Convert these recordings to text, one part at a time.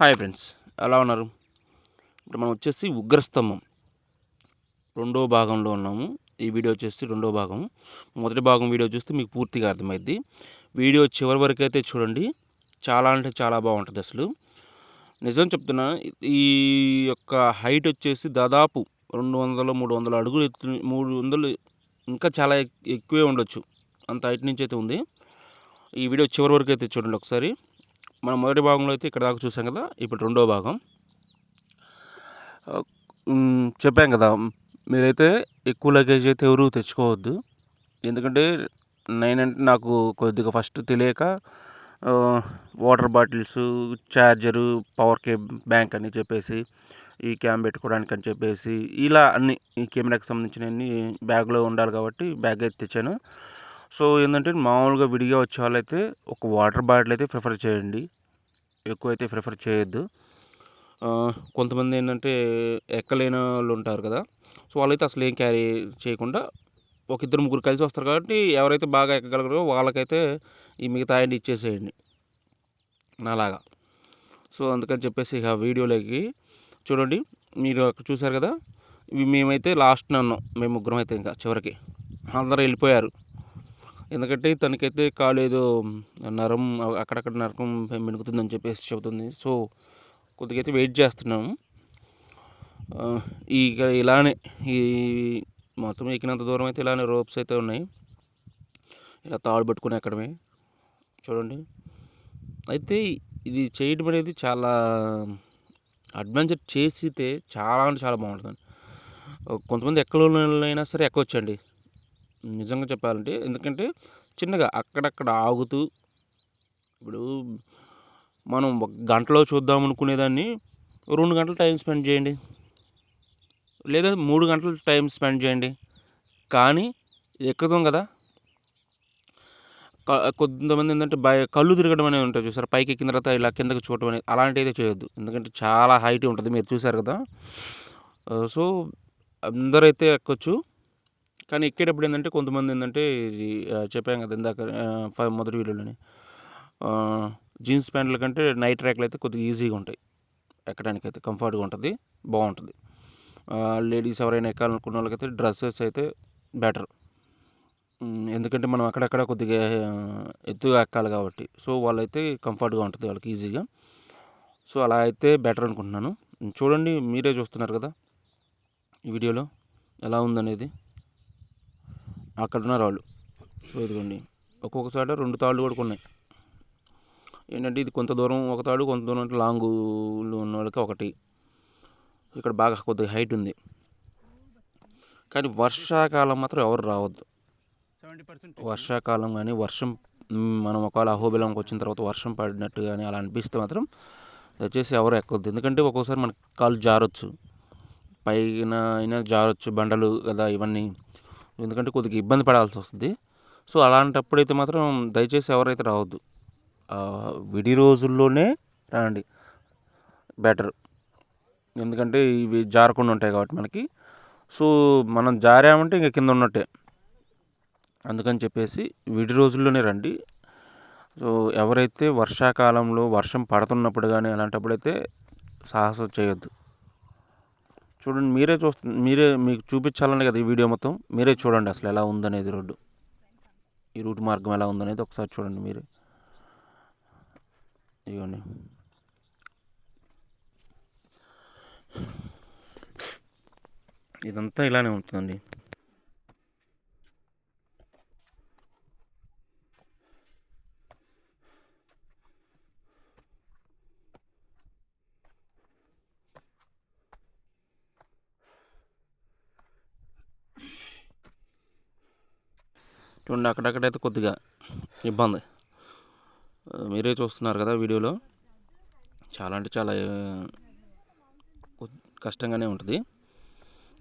Hi friends ఎలా ఉన్నారు? ఇప్పుడు మనం వచ్చేసి ఉగ్రస్తంభం. రెండో భాగంలో ఉన్నాము. ఈ వీడియో వచ్చేసి రెండో భాగం. మొదటి భాగం వీడియో చూస్తే మీకు పూర్తిగా అర్థమైద్ది. వీడియో చివరి వరకు అయితే చూడండి. చాలా అంటే చాలా బాగుంటుంది అసలు. నిజం చెప్తున్నా ఈ యొక్క హైట్ వచ్చేసి దాదాపు రెండు వందలు మూడు వందల అడుగులు ఎత్తు మూడు వందలు ఇంకా చాలా ఎక్- ఎక్కువే ఉండొచ్చు. అంత హైట్ నుంచి అయితే ఉంది. ఈ వీడియో చివరి వరకు అయితే చూడండి ఒకసారి. మనం మొదటి భాగంలో అయితే ఇక్కడ దాకా చూసాం కదా ఇప్పుడు రెండో భాగం. చెప్పాం కదా మీరైతే ఎక్కువ లగేజ్ అయితే ఎవరు తెచ్చుకోవద్దు. ఎందుకంటే నేనంటే నాకు కొద్దిగా ఫస్ట్ తెలియక వాటర్ బాటిల్స్ ఛార్జరు పవర్ కే బ్యాంక్ అని చెప్పేసి ఈ క్యామ్ పెట్టుకోవడానికి అని చెప్పేసి ఇలా అన్ని ఈ కెమెరాకి సంబంధించినవన్నీ బ్యాగ్లో ఉండాలి కాబట్టి బ్యాగ్ అయితే తెచ్చాను. సో ఏంటంటే మామూలుగా విడిగా వచ్చే వాళ్ళైతే ఒక వాటర్ బాటిల్ అయితే ప్రిఫర్ చేయండి. ఎక్కువ అయితే ప్రిఫర్ చేయొద్దు. కొంతమంది ఏంటంటే ఎక్కలేని వాళ్ళు ఉంటారు కదా. సో వాళ్ళైతే అసలు ఏం క్యారీ చేయకుండా ఒక ఇద్దరు ముగ్గురు కలిసి వస్తారు కాబట్టి ఎవరైతే బాగా ఎక్కగలరో వాళ్ళకైతే ఈ మిగతా అండి ఇచ్చేసేయండి. నాలాగా. సో అందుకని చెప్పేసి ఇక వీడియోలోకి చూడండి. మీరు అక్కడ చూశారు కదా. ఇవి మేమైతే లాస్ట్ నన్ను మేము ముగ్గురం అయితే ఇంకా చివరికి. అందరూ వెళ్ళిపోయారు. ఎందుకంటే తనకైతే కాలు ఏదో నరం అక్కడక్కడ నరకం మెనుగుతుందని చెప్పేసి చెబుతుంది. సో కొద్దిగా అయితే వెయిట్ చేస్తున్నాము ఈ ఇక ఇలానే ఈ మొత్తం ఎక్కినంత దూరం అయితే ఇలానే రోప్స్ అయితే ఉన్నాయి. ఇలా తాడు పట్టుకుని ఎక్కడమే. చూడండి. అయితే ఇది చేయడం అనేది చాలా అడ్వెంచర్ చేసితే చాలా అంటే చాలా బాగుంటుంది. కొంతమంది ఎక్కలైనా సరే ఎక్కవచ్చండి నిజంగా చెప్పాలంటే ఎందుకంటే చిన్నగా అక్కడక్కడ ఆగుతూ ఇప్పుడు మనం ఒక గంటలో చూద్దాం అనుకునేదాన్ని రెండు గంటలు టైం స్పెండ్ చేయండి. లేదా మూడు గంటలు టైం స్పెండ్ చేయండి. కానీ ఎక్కుతాం కదా. కొంతమంది ఏంటంటే భయ కళ్ళు తిరగడం అనేది ఉంటుంది చూసారు? పైకి ఎక్కిన తర్వాత ఇలా కిందకి చూడటం అనేది అలాంటివి అయితే చేయొద్దు. ఎందుకంటే చాలా హైట్ ఉంటుంది మీరు చూసారు కదా. సో అందరైతే ఎక్కొచ్చు. కానీ ఎక్కేటప్పుడు ఏంటంటే కొంతమంది ఏంటంటే చెప్పాం కదా ఇందాక మొదటి వీడియోలోని. జీన్స్ ప్యాంట్ల కంటే నైట్ ట్రాక్లు అయితే కొద్దిగా ఈజీగా ఉంటాయి. ఎక్కడానికి అయితే కంఫర్ట్గా ఉంటుంది బాగుంటుంది. లేడీస్ ఎవరైనా ఎక్కాలనుకున్న వాళ్ళకైతే డ్రెస్సెస్ అయితే బెటర్. ఎందుకంటే మనం అక్కడక్కడ కొద్దిగా ఎత్తుగా ఎక్కాలి కాబట్టి. సో వాళ్ళైతే కంఫర్ట్గా ఉంటుంది వాళ్ళకి ఈజీగా. సో అలా అయితే బెటర్ అనుకుంటున్నాను. చూడండి మీరే చూస్తున్నారు కదా ఈ వీడియోలో ఎలా ఉందనేది. అక్కడ ఉన్నారు వాళ్ళు. సో ఇదిగోండి ఒక్కొక్క చోట రెండు తాళ్ళు కూడా ఉన్నాయి ఏంటంటే ఇది కొంత దూరం ఒక తాడు కొంత దూరం అంటే లాంగ్ ఉన్న వాళ్ళకి ఒకటి. ఇక్కడ బాగా కొద్దిగా హైట్ ఉంది. కానీ వర్షాకాలం మాత్రం ఎవరు రావద్దు. సెవెంటీ పర్సెంట్ వర్షాకాలం కానీ వర్షం మనం ఒకవేళ అహోబిలంకి వచ్చిన తర్వాత వర్షం పడినట్టు కానీ అలా అనిపిస్తే మాత్రం దయచేసి ఎవరు ఎక్కొద్దు ఎందుకంటే ఒక్కోసారి మనకి కాలు జారొచ్చు. పైన అయినా జారొచ్చు బండలు కదా ఇవన్నీ. ఎందుకంటే కొద్దిగా ఇబ్బంది పడాల్సి వస్తుంది. సో అలాంటప్పుడైతే మాత్రం దయచేసి ఎవరైతే రావద్దు విడి రోజుల్లోనే రండి. బెటర్. ఎందుకంటే ఇవి జారకుండా ఉంటాయి కాబట్టి మనకి. సో మనం జారామంటే ఇంకా కింద ఉన్నట్టే. అందుకని చెప్పేసి విడి రోజుల్లోనే రండి. సో ఎవరైతే వర్షాకాలంలో వర్షం పడుతున్నప్పుడు కానీ అలాంటప్పుడైతే సాహసం చేయొద్దు. చూడండి మీరే చూస్తు మీరే మీకు చూపించాలని కదా ఈ వీడియో మొత్తం. మీరే చూడండి అసలు ఎలా ఉందనేది రోడ్డు. ఈ రూట్ మార్గం ఎలా ఉందనేది ఒకసారి చూడండి మీరే. ఇవ్వండి ఇదంతా ఇలానే ఉంటుందండి. చూడండి అక్కడక్కడైతే కొద్దిగా ఇబ్బంది. మీరే చూస్తున్నారు కదా వీడియోలో. చాలా అంటే చాలా కష్టంగానే ఉంటుంది.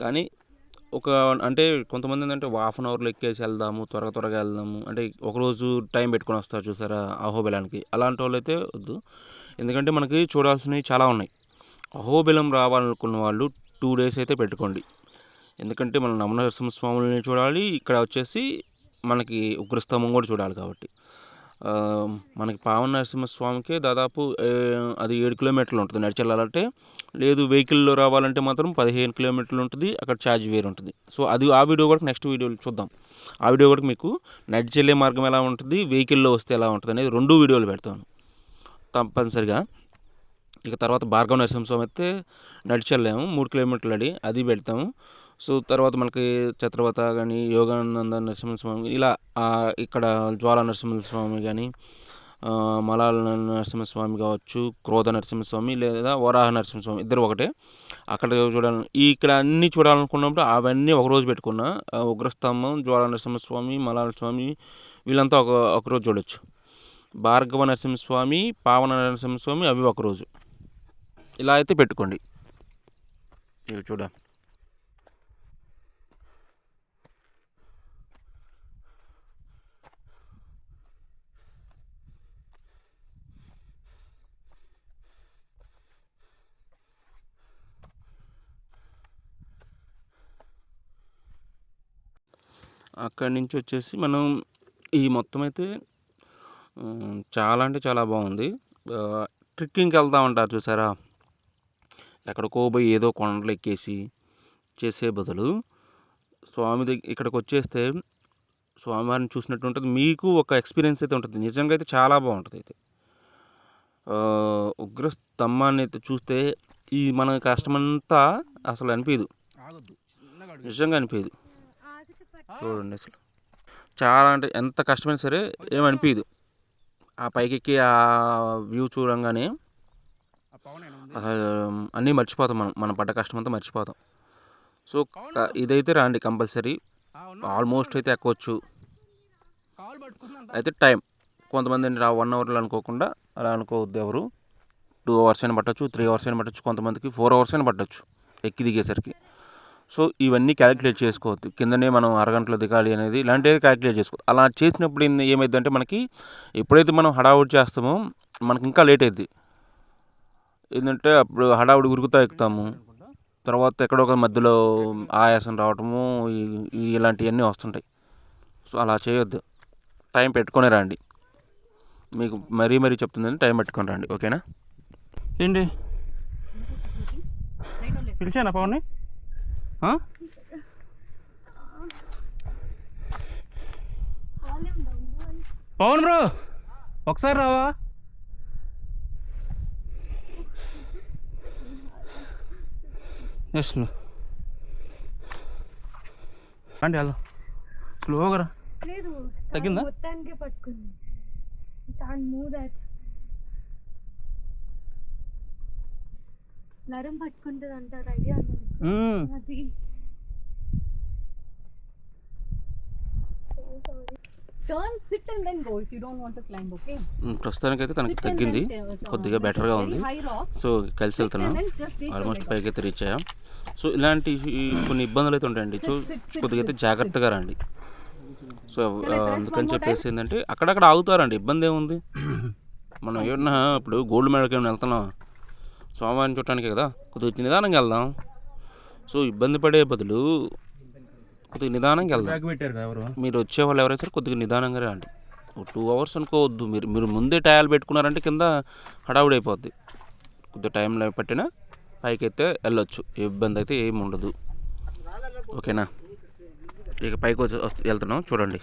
కానీ ఒక అంటే కొంతమంది ఏంటంటే హాఫ్ అన్ అవర్లో ఎక్కేసి వెళ్దాము త్వరగా త్వరగా వెళ్దాము. అంటే ఒకరోజు టైం పెట్టుకొని వస్తారు చూసారా అహోబిలానికి. అలాంటి వాళ్ళు అయితే వద్దు. ఎందుకంటే మనకి చూడాల్సినవి చాలా ఉన్నాయి. అహోబిలం రావాలనుకున్న వాళ్ళు టూ డేస్ అయితే పెట్టుకోండి. ఎందుకంటే మనం నమనరసింహ స్వామిని చూడాలి. ఇక్కడ వచ్చేసి మనకి ఉగ్రస్తంభం కూడా చూడాలి కాబట్టి. మనకి పావన నరసింహస్వామికే దాదాపు అది ఏడు కిలోమీటర్లు ఉంటుంది నడిచి వెళ్ళాలంటే లేదు వెహికల్లో రావాలంటే మాత్రం పదిహేను కిలోమీటర్లు ఉంటుంది అక్కడ ఛార్జ్ వేరు ఉంటుంది. సో అది ఆ వీడియో కూడా నెక్స్ట్ వీడియోలో చూద్దాం. ఆ వీడియో కూడా మీకు నడిచి వెళ్ళే మార్గం ఎలా ఉంటుంది వెహికల్లో వస్తే ఎలా ఉంటుంది అనేది రెండు వీడియోలు పెడతాను. తప్పనిసరిగా. ఇక తర్వాత భార్గవ నరసింహస్వామి అయితే నడిచి వెళ్ళాము మూడు కిలోమీటర్లు అడి అది పెడతాము. సో తర్వాత మనకి ఛత్రవత కానీ యోగానంద నరసింహస్వామి ఇలా ఇక్కడ జ్వాల నరసింహస్వామి కానీ మలాల నరసింహస్వామి కావచ్చు క్రోధ నరసింహస్వామి లేదా వరాహ నరసింహస్వామి ఇద్దరు ఒకటే. అక్కడ చూడాలి ఇక్కడ అన్నీ చూడాలనుకున్నప్పుడు అవన్నీ ఒకరోజు పెట్టుకున్నా ఉగ్రస్తంభం జ్వాల నరసింహస్వామి మలాల స్వామి వీళ్ళంతా ఒక ఒకరోజు చూడొచ్చు. భార్గవ నరసింహస్వామి పావన నరసింహస్వామి అవి ఒకరోజు ఇలా అయితే పెట్టుకోండి. ఇవి చూడ అక్కడి నుంచి వచ్చేసి మనం ఈ మొత్తం అయితే చాలా అంటే చాలా బాగుంది. ట్రెక్కింగ్కి వెళ్తా ఉంటారు చూసారా? ఎక్కడికో పోయి ఏదో కొండలు ఎక్కేసి చేసే బదులు స్వామి దగ్గర ఇక్కడికి వచ్చేస్తే స్వామివారిని చూసినట్టు ఉంటుంది. మీకు ఒక ఎక్స్పీరియన్స్ అయితే ఉంటుంది. నిజంగా అయితే చాలా బాగుంటుంది అయితే. ఉగ్ర స్తంభాన్ని అయితే చూస్తే ఈ మన కష్టమంతా అసలు అనిపించదు నిజంగా అనిపించదు చూడండి అసలు. చాలా అంటే ఎంత కష్టమైనా సరే ఏమనిపించదు ఆ పైకి ఎక్కి ఆ వ్యూ చూడంగానే అన్నీ మర్చిపోతాం మనం. మన పడ్డ కష్టం అంతా మర్చిపోతాం. సో ఇదైతే రాండి కంపల్సరీ. ఆల్మోస్ట్ అయితే ఎక్కవచ్చు అయితే టైం. కొంతమంది రా వన్ అవర్లో అనుకోకుండా అలా అనుకోవద్దు ఎవరు. టూ అవర్స్ అయినా పట్టచ్చు త్రీ అవర్స్ అయినా పట్టచ్చు కొంతమందికి ఫోర్ అవర్స్ అయినా పట్టచ్చు. ఎక్కి దిగేసరికి. సో ఇవన్నీ క్యాలిక్యులేట్ చేసుకోవద్దు. కిందనే మనం అరగంటలో దిగాలి అనేది ఇలాంటివి క్యాలిక్యులేట్ చేసుకోవద్దు అలా చేసినప్పుడు ఏమైందంటే మనకి ఎప్పుడైతే మనం హడావుడి చేస్తామో మనకి ఇంకా లేట్ అవుద్ది ఏంటంటే అప్పుడు హడావుడి ఉరుకుతా ఎక్కుతాము. తర్వాత ఎక్కడో ఒక మధ్యలో ఆయాసం రావటము ఇలాంటివన్నీ వస్తుంటాయి. సో అలా చేయొద్దు. టైం పెట్టుకొని రండి. మీకు మరీ మరీ చెప్తుందని టైం పెట్టుకొని రండి. ఓకేనా? ఏంటి? పిలిచానా పవన్ని? పవన్ బ్రో ఒకసారి రావా? ఎస్ రండి వెళ్దాం. స్లోగా తగ్గిందా? మొత్తానికి పట్టుకుంది. కాన్ మూవ్ నరం పట్టుకుంటుంది అంటారు ఐడియా. అది. ప్రస్తుతానికైతే తనకి తగ్గింది. uh, కొద్దిగా uh, బెటర్గా ఉంది. సో కలిసి వెళ్తున్నాం. ఆల్మోస్ట్ పైకి అయితే రీచ్ అయ్యాం. సో ఇలాంటి కొన్ని ఇబ్బందులు అయితే ఉంటాయండి. సో కొద్దిగా అయితే జాగ్రత్తగా రండి. సో press అందుకని చెప్పేసి ఏంటంటే అక్కడక్కడ ఆగుతారండి. ఇబ్బంది ఏముంది? మనం ఏమన్నా ఇప్పుడు గోల్డ్ మెడల్కి ఏమైనా వెళ్తున్నాం. సోమవారం చూడటానికే కదా? కొద్దిగా నిదానంగా వెళ్దాం. సో ఇబ్బంది పడే బదులు కొద్దిగా నిదానంగా వెళ్దాం. మీరు వచ్చే వాళ్ళు ఎవరైనా సరే కొద్దిగా నిదానంగా రండి. టూ అవర్స్ అనుకోవద్దు. మీరు మీరు ముందే టయాలు పెట్టుకున్నారంటే కింద హడావుడి అయిపోద్ది. కొద్దిగా టైం పట్టినా పైకి అయితే వెళ్ళొచ్చు. ఏ ఇబ్బంది అయితే ఏమి ఉండదు. ఓకేనా? ఇక పైకి వచ్చి వెళ్తున్నాం. చూడండి.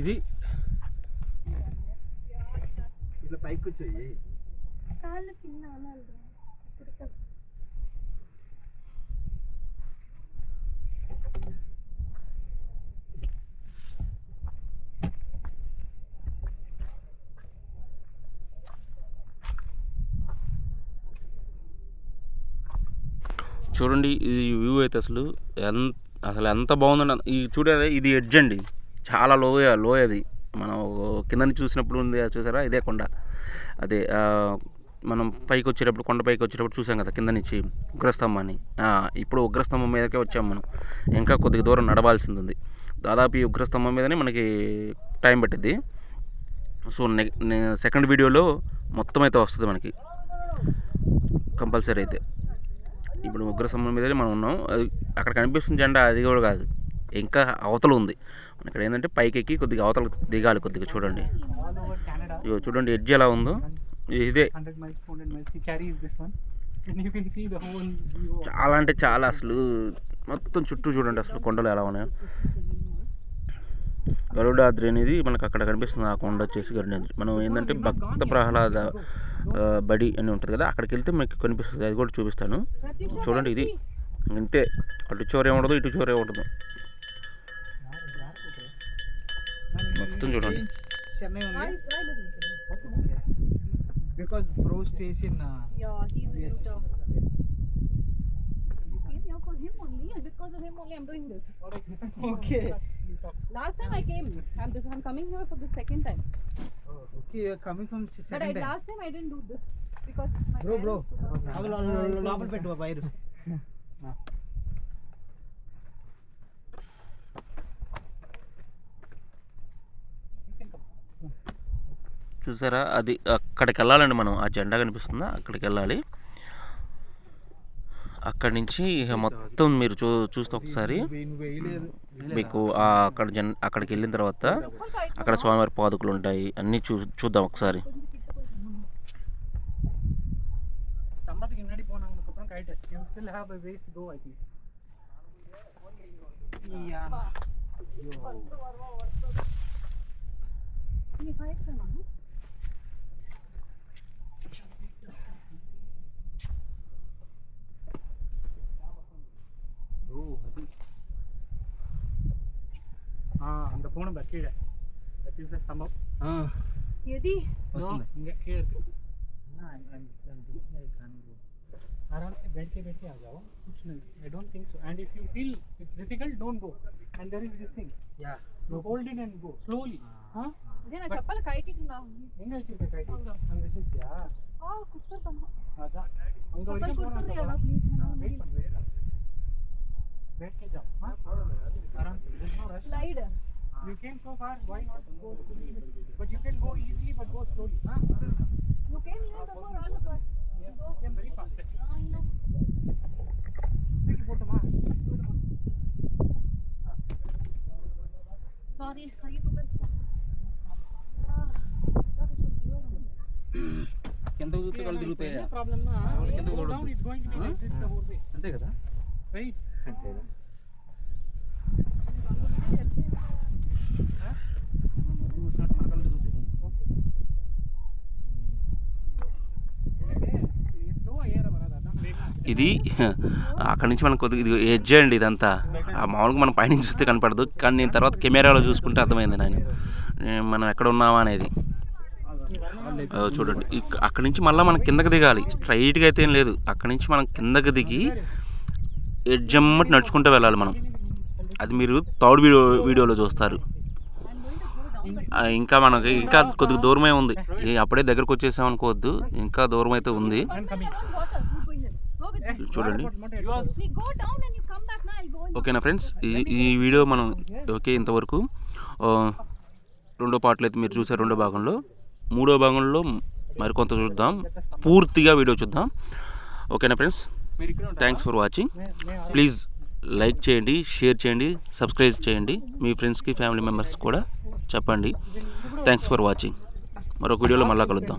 ఇది. ఇట్లా పైకి వచ్చాయి కాళ్ళు కింద అనాలి ఇప్పుడు తప్ప. చూడండి ఈ వ్యూ అయితే అసలు ఎంత అసలు ఎంత బాగుందండి. ఈ చూడాలి ఇది ఎడ్జ్ అండి. చాలా లోయ లోయ అది మనం కింద చూసినప్పుడు ఉంది అది చూసారా? ఇదే కొండ. అదే మనం పైకి వచ్చేటప్పుడు కొండ పైకి వచ్చేటప్పుడు చూసాం కదా కింద నుంచి ఉగ్రస్తంభాన్ని. అని ఇప్పుడు ఉగ్రస్తంభం మీదకే వచ్చాం మనం. ఇంకా కొద్దిగా దూరం నడవాల్సింది ఉంది దాదాపు ఈ ఉగ్రస్తంభం మీదనే మనకి టైం పట్టింది సో సెకండ్ వీడియోలో మొత్తం అయితే వస్తుంది మనకి. కంపల్సరీ అయితే. ఇప్పుడు ఉగ్రస్తంభం మీదనే మనం ఉన్నాం. అది అక్కడ కనిపిస్తుంది జెండా అది కూడా కాదు. ఇంకా అవతల ఉంది. మన ఇక్కడ ఏంటంటే పైకి ఎక్కి కొద్దిగా అవతల దిగాలి కొద్దిగా చూడండి. ఇగో చూడండి ఎడ్జ్ ఎలా ఉందో. ఇదే. 100 miles, 400 miles. He carries this one, and you can see the whole view. Of చాలా అంటే చాలా అసలు మొత్తం చుట్టూ చూడండి అసలు కొండలు ఎలా ఉన్నాయో. గరుడాద్రి అనేది మనకు అక్కడ కనిపిస్తుంది. ఆ కొండ వచ్చేసి గరుడాద్రి. మనం ఏంటంటే భక్త ప్రహ్లాద బడి అని ఉంటుంది కదా అక్కడికి వెళ్తే మనకి కనిపిస్తుంది. అది కూడా చూపిస్తాను. చూడండి ఇది. ఇంతే అటు చివరి ఉండదు ఇటు చివరి ఉండదు మొత్తం చూడండి Chennai I, only. I live in Chennai. Okay. Because bro stays in. Uh, Yeah, he's in Yes. Utah. I came here for him only, and because of him only, I'm doing this. okay. Last time I came, and this I'm coming here for the second time. Okay, you're coming from se- But I, second time. last time I didn't do this because my Bro, bro. parents could not- లోపల పెట్టు wire చూసారా? అది అక్కడికి వెళ్ళాలండి మనం. ఆ జెండా కనిపిస్తుందా? అక్కడికి వెళ్ళాలి అక్కడి నుంచి మొత్తం మీరు చూ చూస్తే ఒకసారి. మీకు అక్కడ జన్ అక్కడికి వెళ్ళిన తర్వాత అక్కడ స్వామివారి పాదుకులు ఉంటాయి అన్నీ చూ చూద్దాం ఒకసారి. right? You still have a ways to go, I think. Yeah. Yo. ஓ அது ஆ அந்த போன பர் கீழே தட் இஸ் தி ஸ்தம்பம் ஆ எதி எதி இங்க கீழே இருக்கு நான் ஐ அம் ஐ கான் கோ आराम से बैठ के बैठ के आ जाओ। कुछ नहीं I don't think so and if you feel it's difficult don't go and there is this thing या hold in and go slowly हाँ। నేను చెప్పాలి కైట్ ఇట్లా ఉంది ఎంగ వచ్చింది కైట్ అంగ వచ్చిందా ఆ కుత్తరం అదా అంగ వరికి పోనా కదా ప్లీజ్ వెయిట్ పన్ వెయిట్ बैठ के जाओ हाँ। आराम से this no rush slide you came so far why not go but you can go easily but go slowly हाँ। You came here before all of us కింద కూర్చో కళ్ళు తిరుగుతాయా కింద అంతే కదా రైట్ అంతే కదా చూసినట్టు మన కళ్ళు ఇది అక్కడి నుంచి మనకు కొద్దిగా ఇది ఎడ్జ్ అండి ఇదంతా. ఆ మామూలుగా మనం పైనుంచి చూస్తే కనపడదు. కానీ నేను తర్వాత కెమెరాలో చూసుకుంటే అర్థమైంది నేను మనం ఎక్కడ ఉన్నామా అనేది. చూడండి. అక్కడి నుంచి మళ్ళీ మనం కిందకి దిగాలి. స్ట్రైట్గా అయితే ఏం లేదు. అక్కడి నుంచి మనం కిందకి దిగి ఎడ్జ్ అమ్మటి నడుచుకుంటూ వెళ్ళాలి మనం. అది మీరు థర్డ్ వీడియో వీడియోలో చూస్తారు. ఇంకా మనకి ఇంకా కొద్దిగా దూరమే ఉంది. అప్పుడే దగ్గరకు వచ్చేసాం అనుకోవద్దు ఇంకా దూరం అయితే ఉంది. చూడండి. ఓకేనా ఫ్రెండ్స్? ఈ ఈ వీడియో మనం ఓకే ఇంతవరకు ఆ, రెండో పాటలు అయితే మీరు చూసారు రెండో భాగంలో. మూడో భాగంలో మరికొంత చూద్దాం. పూర్తిగా వీడియో చూద్దాం. ఓకేనా friends? Thanks for watching please like చేయండి షేర్ చేయండి సబ్స్క్రైబ్ చేయండి. మీ ఫ్రెండ్స్కి ఫ్యామిలీ మెంబర్స్ కూడా చెప్పండి. థ్యాంక్స్ ఫర్ వాచింగ్ మరొక వీడియోలో మళ్ళీ కలుద్దాం.